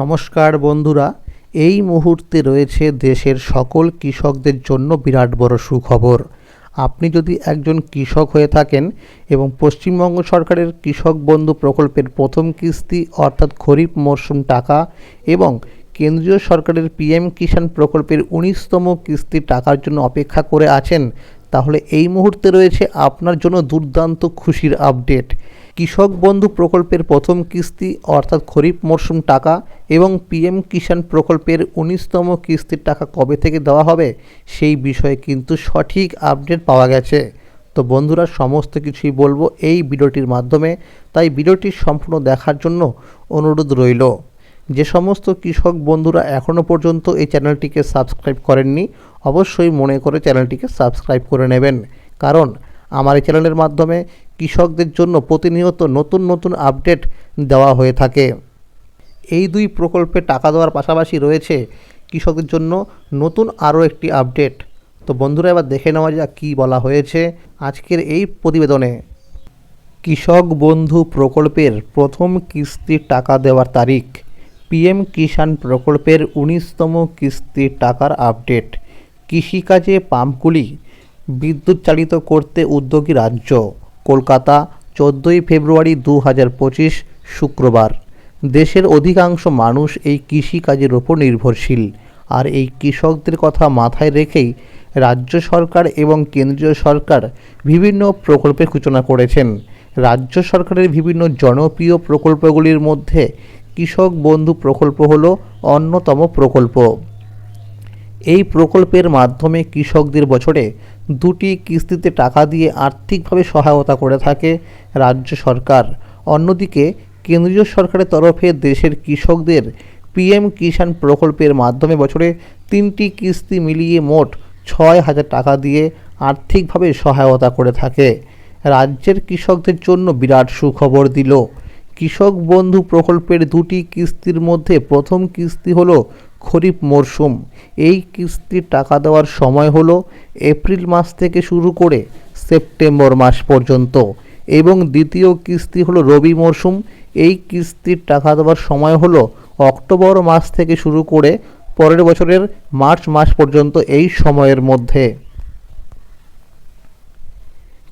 নমস্কার বন্ধুরা, এই মুহূর্তে রয়েছে দেশের সকল কৃষকদের জন্য বিরাট বড় সুখবর। আপনি যদি একজন কৃষক হয়ে থাকেন এবং পশ্চিমবঙ্গ সরকারের কৃষক বন্ধু প্রকল্পের প্রথম কিস্তি অর্থাৎ খরিফ মরশুম টাকা এবং কেন্দ্রীয় সরকারের পিএম কিষাণ প্রকল্পের উনিশতম কিস্তির টাকার জন্য অপেক্ষা করে আছেন, তাহলে এই মুহূর্তে রয়েছে আপনার জন্য দুর্দান্ত খুশির আপডেট। কৃষক বন্ধু প্রকল্পের প্রথম কিস্তি, অর্থাৎ খরিফ মরশুম টাকা এবং পিএম কিষাণ প্রকল্পের উনিশতম কিস্তির টাকা কবে থেকে দেওয়া হবে, সেই বিষয়ে কিন্তু সঠিক আপডেট পাওয়া গেছে। তো বন্ধুরা, সমস্ত কিছুই বলব এই ভিডিওটির মাধ্যমে, তাই ভিডিওটি সম্পূর্ণ দেখার জন্য অনুরোধ রইল। যে সমস্ত কৃষক বন্ধুরা এখনও পর্যন্ত এই চ্যানেলটিকে সাবস্ক্রাইব করেননি, অবশ্যই মনে করে চ্যানেলটিকে সাবস্ক্রাইব করে নেবেন। কারণ, আমার এই চ্যানেলের মাধ্যমে কৃষকদের জন্য প্রতিনিয়ত নতুন নতুন আপডেট দেওয়া হয়ে থাকে। এই দুই প্রকল্পে টাকা দেওয়ার পাশাপাশি রয়েছে কৃষকদের জন্য নতুন আরও একটি আপডেট। তো বন্ধুরা, এবার দেখে নেওয়া যাক কী বলা হয়েছে আজকের এই প্রতিবেদনে। কৃষক বন্ধু প্রকল্পের প্রথম কিস্তির টাকা দেওয়ার তারিখ। পিএম কিষাণ প্রকল্পের উনিশতম কিস্তির টাকার আপডেট। কৃষিকাজে পাম্পগুলি বিদ্যুৎ চালিত করতে উদ্যোগী রাজ্য। কলকাতা, চোদ্দোই ফেব্রুয়ারি দু হাজার পঁচিশ, শুক্রবার। দেশের অধিকাংশ মানুষ এই কৃষিকাজের ওপর নির্ভরশীল। আর এই কৃষকদের কথা মাথায় রেখেই রাজ্য সরকার এবং কেন্দ্রীয় সরকার বিভিন্ন প্রকল্পের সূচনা করেছেন। রাজ্য সরকারের বিভিন্ন জনপ্রিয় প্রকল্পগুলির মধ্যে কৃষক বন্ধু প্রকল্প হল অন্যতম প্রকল্প। এই প্রকল্পের মাধ্যমে কৃষকদের বছরে দুটি কিস্তিতে টাকা দিয়ে আর্থিকভাবে সহায়তা করে থাকে রাজ্য সরকার। অন্যদিকে, কেন্দ্রীয় সরকারের তরফে দেশের কৃষকদের পিএম কিষাণ প্রকল্পের মাধ্যমে বছরে তিনটি কিস্তি মিলিয়ে মোট ছয় হাজার টাকা দিয়ে আর্থিকভাবে সহায়তা করে থাকে। রাজ্যের কৃষকদের জন্য বিরাট সুখবর দিল। কৃষক বন্ধু প্রকল্পের দুটি কিস্তির মধ্যে প্রথম কিস্তি হলো খরিফ মরশুম এই কিস্তির টাকা দেওয়ার সময় হলো এপ্রিল মাস থেকে শুরু করে সেপ্টেম্বর মাস পর্যন্ত। এবং দ্বিতীয় কিস্তি হলো রবি মরশুম এই কিস্তির টাকা দেওয়ার সময় হলো অক্টোবর মাস থেকে শুরু করে পরের বছরের মার্চ মাস পর্যন্ত এই সময়ের মধ্যে।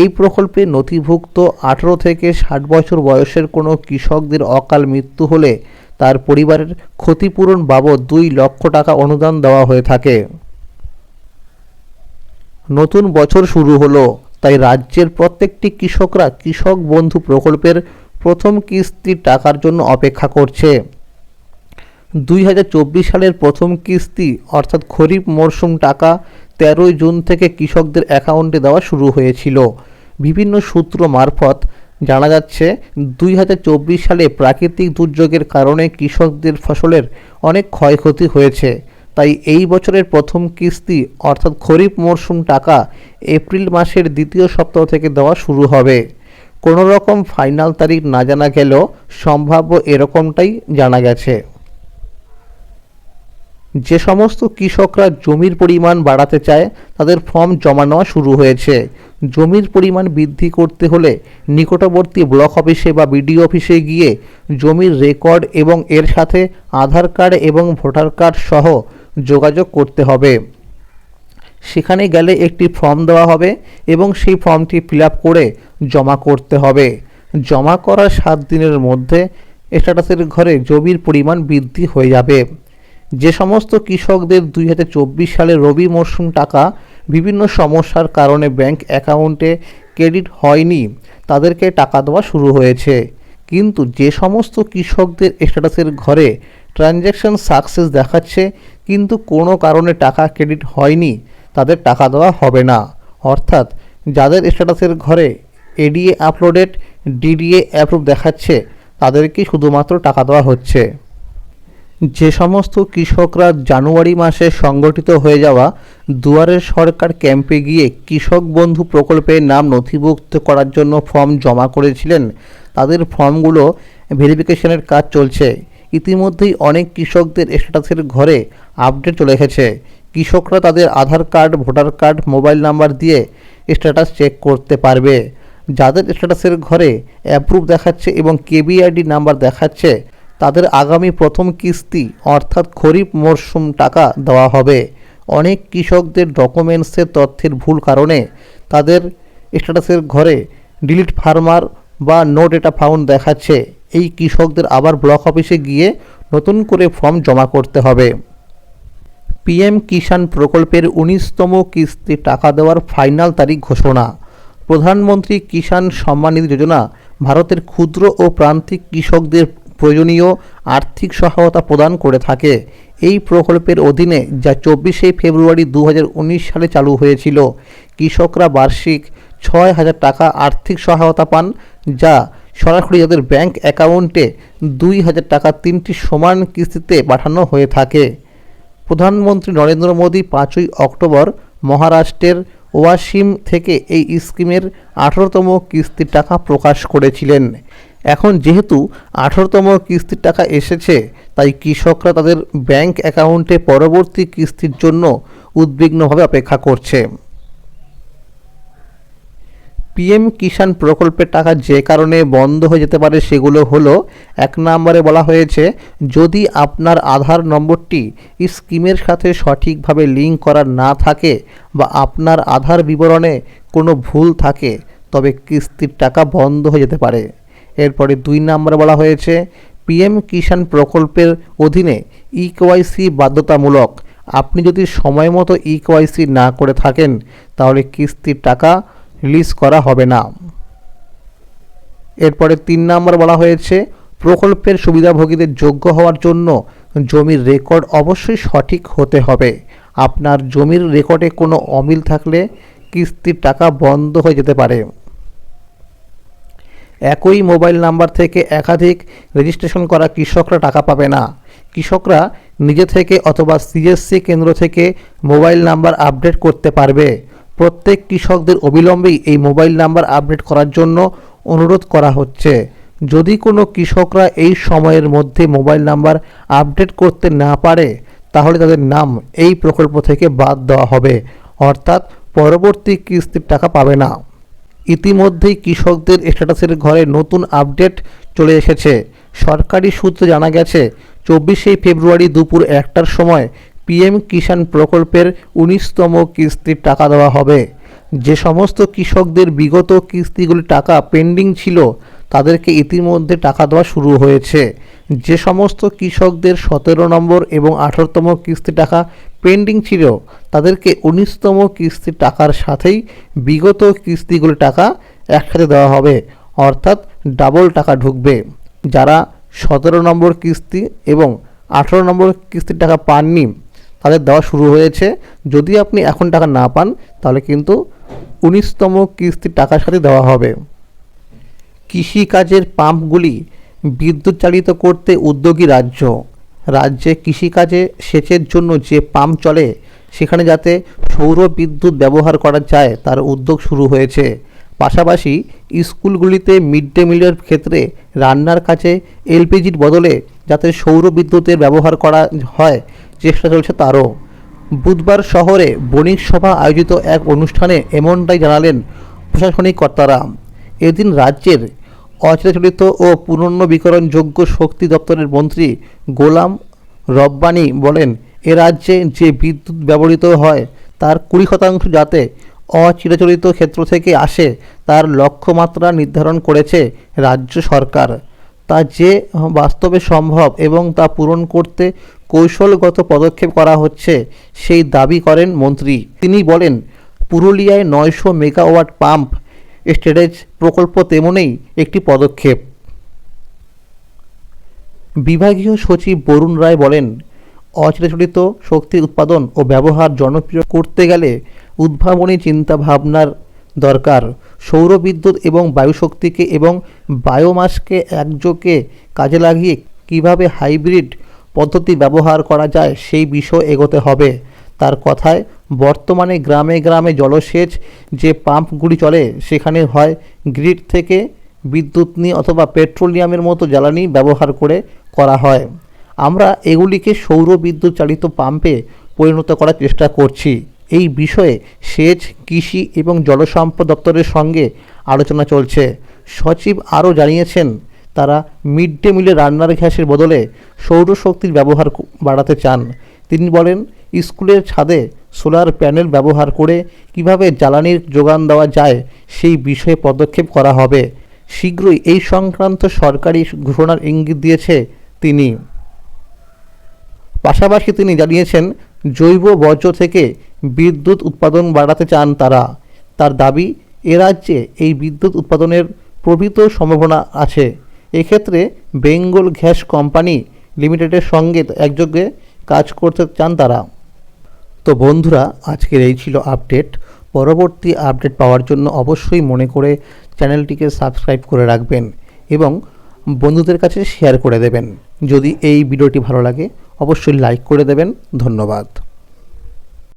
এই প্রকল্পে নথিভুক্ত আঠেরো থেকে ষাট বছর বয়সের কোনো কৃষকদের অকাল মৃত্যু হলে তার পরিবারের ক্ষতিপূরণ বাবদ দুই লক্ষ টাকা অনুদান দেওয়া হয়ে থাকে। নতুন বছর শুরু হলো, তাই রাজ্যের প্রত্যেকটি কৃষকরা কৃষক বন্ধু প্রকল্পের প্রথম কিস্তির টাকার জন্য অপেক্ষা করছে। দুই হাজার চব্বিশ সালের প্রথম কিস্তি, অর্থাৎ খরিফ মরশুম টাকা তেরোই জুন থেকে কৃষকদের অ্যাকাউন্টে দেওয়া শুরু হয়েছিল। বিভিন্ন সূত্র মারফত জানা যাচ্ছে, দুই চব্বিশ সালে প্রাকৃতিক দুর্যোগের কারণে কৃষকদের ফসলের অনেক ক্ষয়ক্ষতি হয়েছে। তাই এই বছরের প্রথম কিস্তি, অর্থাৎ খরিফ মরশুম টাকা, এপ্রিল মাসের দ্বিতীয় সপ্তাহ থেকে দেওয়া শুরু হবে। কোনো রকম ফাইনাল তারিখ না জানা গেলেও সম্ভাব্য এরকমটাই জানা গেছে। যে সমস্ত কৃষকরা জমির পরিমাণ বাড়াতে চায়, তাদের ফর্ম জমা নেওয়া শুরু হয়েছে। জমির পরিমাণ বৃদ্ধি করতে হলে নিকটবর্তী ব্লক অফিসে বা বিডিও অফিসে গিয়ে জমির রেকর্ড এবং এর সাথে আধার কার্ড এবং ভোটার কার্ড সহ যোগাযোগ করতে হবে। সেখানে গেলে একটি ফর্ম দেওয়া হবে এবং সেই ফর্মটি ফিল করে জমা করতে হবে। জমা করার সাত দিনের মধ্যে স্ট্যাটাসের ঘরে জমির পরিমাণ বৃদ্ধি হয়ে যাবে। যে সমস্ত কৃষকদের দুই হাজার চব্বিশ সালে রবি মরশুম টাকা বিভিন্ন সমস্যার কারণে ব্যাংক অ্যাকাউন্টে ক্রেডিট হয়নি, তাদেরকে টাকা দেওয়া শুরু হয়েছে। কিন্তু যে সমস্ত কৃষকদের স্ট্যাটাসের ঘরে ট্রানজ্যাকশন সাকসেস দেখাচ্ছে, কিন্তু কোনো কারণে টাকা ক্রেডিট হয়নি, তাদের টাকা দেওয়া হবে না। অর্থাৎ যাদের স্ট্যাটাসের ঘরে এডিএ আপলোডেড, ডিডিএ অ্যাপ্রুভ দেখাচ্ছে, তাদেরকেই শুধুমাত্র টাকা দেওয়া হচ্ছে। যে সমস্ত কৃষকরা জানুয়ারি মাসে সংগঠিত হয়ে যাওয়া দুয়ারের সরকার ক্যাম্পে গিয়ে কৃষক বন্ধু প্রকল্পের নাম নথিভুক্ত করার জন্য ফর্ম জমা করেছিলেন। তাদের ফর্মগুলো ভেরিফিকেশনের কাজ চলছে। ইতিমধ্যেই অনেক কৃষকদের স্ট্যাটাসের ঘরে আপডেট চলে এসেছে। কৃষকরা তাদের Aadhaar card, voter card, mobile number দিয়ে স্ট্যাটাস চেক করতে পারবে। যাদের স্ট্যাটাসের ঘরে অ্যাপ্রুভ দেখাচ্ছে এবং কেবিআইডি নাম্বার দেখাচ্ছে তাদের আগামী প্রথম কিস্তি, অর্থাৎ খরিফ মরশুম টাকা দেওয়া হবে। অনেক কৃষকদের ডকুমেন্টসের তথ্যের ভুল কারণে তাদের স্ট্যাটাসের ঘরে ডিলিট ফার্মার বা নো ডেটা ফাউন্ড দেখাচ্ছে। এই কৃষকদের আবার ব্লক অফিসে গিয়ে নতুন করে ফর্ম জমা করতে হবে। পিএম কিষাণ প্রকল্পের উনিশতম কিস্তি টাকা দেওয়ার ফাইনাল তারিখ ঘোষণা। প্রধানমন্ত্রী কিষাণ সম্মান নিধি যোজনা ভারতের ক্ষুদ্র ও প্রান্তিক কৃষকদের প্রয়োজনীয় আর্থিক সহায়তা প্রদান করে থাকে। এই প্রকল্পের অধীনে যা চব্বিশে ফেব্রুয়ারি দু হাজার উনিশ সালে চালু হয়েছিল, কৃষকরা বার্ষিক ছয় হাজার টাকা আর্থিক সহায়তা পান, যা সরাসরি যাদের ব্যাংক অ্যাকাউন্টে দুই হাজার টাকা তিনটি সমান কিস্তিতে পাঠানো হয়ে থাকে। প্রধানমন্ত্রী নরেন্দ্র মোদী পাঁচই অক্টোবর মহারাষ্ট্রের ওয়াসিম থেকে এই স্কিমের আঠারোতম কিস্তির টাকা প্রকাশ করেছিলেন। এখন যেহেতু আঠারোতম কিস্তির টাকা এসেছে, তাই কৃষকরা তাদের ব্যাংক অ্যাকাউন্টে পরবর্তী কিস্তির জন্য উদ্বিগ্নভাবে অপেক্ষা করছে। পিএম কিষাণ প্রকল্পের টাকা যে কারণে বন্ধ হয়ে যেতে পারে সেগুলো হলো, এক নম্বরে বলা হয়েছে, যদি আপনার আধার নম্বরটি স্কিমের সাথে সঠিকভাবে লিঙ্ক করা না থাকে বা আপনার আধার বিবরণে কোনো ভুল থাকে, তবে কিস্তির টাকা বন্ধ হয়ে যেতে পারে। এরপরে দুই নম্বরে বলা হয়েছে, পিএম কিষাণ প্রকল্পের অধীনে ই কেওয়াইসি বাধ্যতামূলক। আপনি যদি সময় মতো ই কেওয়াইসি না করে থাকেন, তাহলে কিস্তির টাকা রিলিজ করা হবে না। এরপরে তিন নম্বর বলা হয়েছে, প্রকল্পের সুবিধাভোগীদের যোগ্য হওয়ার জন্য জমির রেকর্ড অবশ্যই সঠিক হতে হবে। আপনার জমির রেকর্ডে কোনো অমিল থাকলে কিস্তির টাকা বন্ধ হয়ে যেতে পারে। একই মোবাইল নাম্বার থেকে একাধিক রেজিস্ট্রেশন করা কৃষকরা টাকা পাবে না। কৃষকরা নিজে থেকে অথবা সিএসসি কেন্দ্র থেকে মোবাইল নাম্বার আপডেট করতে পারবে। প্রত্যেক কৃষকদের অবিলম্বেই এই মোবাইল নাম্বার আপডেট করার জন্য অনুরোধ করা হচ্ছে। যদি কোনো কৃষকরা এই সময়ের মধ্যে মোবাইল নাম্বার আপডেট করতে না পারে, তাহলে তাদের নাম এই প্রকল্প থেকে বাদ দেওয়া হবে। অর্থাৎ পরবর্তী কিস্তির টাকা পাবে না। ইতিমধ্যেই কৃষকদের স্ট্যাটাসের ঘরে নতুন আপডেট চলে এসেছে। সরকারি সূত্রে জানা গেছে, চব্বিশে ফেব্রুয়ারি দুপুর একটার সময় পিএম কিষাণ প্রকল্পের উনিশতম কিস্তির টাকা দেওয়া হবে। যে সমস্ত কৃষকদের বিগত কিস্তিগুলি টাকা পেন্ডিং ছিল, তাদেরকে ইতিমধ্যে টাকা দেওয়া শুরু হয়েছে। যে সমস্ত কৃষকদের সতেরো নম্বর এবং আঠারোতম কিস্তি টাকা পেন্ডিং ছিল, তাদেরকে উনিশতম কিস্তির টাকার সাথেই বিগত কিস্তিগুলি টাকা একসাথে দেওয়া হবে, অর্থাৎ ডাবল টাকা ঢুকবে। যারা সতেরো নম্বর কিস্তি এবং আঠেরো নম্বর কিস্তির টাকা পাননি, তাদের দেওয়া শুরু হয়েছে। যদি আপনি এখন টাকা না পান, তাহলে কিন্তু উনিশতম কিস্তি টাকার সাথে দেওয়া হবে। কৃষিকাজের পাম্পগুলি বিদ্যুৎ চালিত করতে উদ্যোগী রাজ্য। রাজ্যে কৃষিকাজে সেচের জন্য যে পাম্প চলে, সেখানে যাতে সৌর বিদ্যুৎ ব্যবহার করা যায়, তার উদ্যোগ শুরু হয়েছে। পাশাপাশি স্কুলগুলিতে মিড ডে মিলের ক্ষেত্রে রান্নার কাজে এলপিজির বদলে যাতে সৌর বিদ্যুতের ব্যবহার করা হয় চেষ্টা চলছে তারও। বুধবার শহরে বণিক সভা আয়োজিত এক অনুষ্ঠানে এমনটাই জানালেন প্রশাসনিক কর্তারা। এদিন রাজ্যের অচিরাচরিত ও পুনর্নবীকরণযোগ্য শক্তি দপ্তরের মন্ত্রী গোলাম রব্বানি বলেন, এ রাজ্যে যে বিদ্যুৎ ব্যবহৃত হয়, তার কুড়ি শতাংশ যাতে অচিরাচরিত ক্ষেত্র থেকে আসে, তার লক্ষ্যমাত্রা নির্ধারণ করেছে রাজ্য সরকার। তা যে বাস্তবে সম্ভব এবং তা পূরণ করতে কৌশলগত পদক্ষেপ করা হচ্ছে, সেই দাবি করেন মন্ত্রী। তিনি বলেন, পুরুলিয়ায় নয়শো মেগাওয়াট পাম্প স্টোরেজ প্রকল্প তেমনই একটি পদক্ষেপ। বিভাগীয় সচিব বরুণ রায় বলেন, অচিরাচরিত শক্তি উৎপাদন ও ব্যবহার জনপ্রিয় করতে গেলে উদ্ভাবনী চিন্তাভাবনার দরকার। সৌর বিদ্যুৎ এবং বায়ুশক্তিকে এবং বায়োমাসকে একযোগে কাজে লাগিয়ে কীভাবে হাইব্রিড পদ্ধতি ব্যবহার করা যায়, সেই বিষয় এগোতে হবে। তার কথায়, বর্তমানে গ্রামে গ্রামে জলসেচ যে পাম্পগুলি চলে, সেখানে হয় গ্রিড থেকে বিদ্যুৎ নিয়ে অথবা পেট্রোলিয়ামের মতো জ্বালানি ব্যবহার করে করা হয়। আমরা এগুলিকে সৌর বিদ্যুৎ চালিত পাম্পে পরিণত করার চেষ্টা করছি। এই বিষয়ে সেচ, কৃষি এবং জলসম্পদ দপ্তরের সঙ্গে আলোচনা চলছে। সচিব আরও জানিয়েছেন তারা মিড ডে মিলে রান্নার গ্যাসের বদলে সৌরশক্তির ব্যবহার বাড়াতে চান। তিনি বলেন, স্কুলের ছাদে সোলার প্যানেল ব্যবহার করে কীভাবে জ্বালানির যোগান দেওয়া যায় সেই বিষয়ে পদক্ষেপ করা হবে। শীঘ্রই এই সংক্রান্ত সরকারি ঘোষণার ইঙ্গিত দিয়েছে তিনি। পাশাপাশি তিনি জানিয়েছেন, জৈব বর্জ্য থেকে বিদ্যুৎ উৎপাদন বাড়াতে চান তারা। তার দাবি, এ রাজ্যে এই বিদ্যুৎ উৎপাদনের প্রভৃত সম্ভাবনা আছে। এক্ষেত্রে বেঙ্গল গ্যাস কোম্পানি লিমিটেডের সঙ্গে একযোগে কাজ করতে চান তারা। তো বন্ধুরা, আজকের এই ছিল আপডেট। পরবর্তী আপডেট পাওয়ার জন্য অবশ্যই মনে করে চ্যানেলটিকে সাবস্ক্রাইব করে রাখবেন এবং বন্ধুদের কাছে শেয়ার করে দেবেন। যদি এই ভিডিওটি ভালো লাগে, অবশ্যই লাইক করে দেবেন। ধন্যবাদ।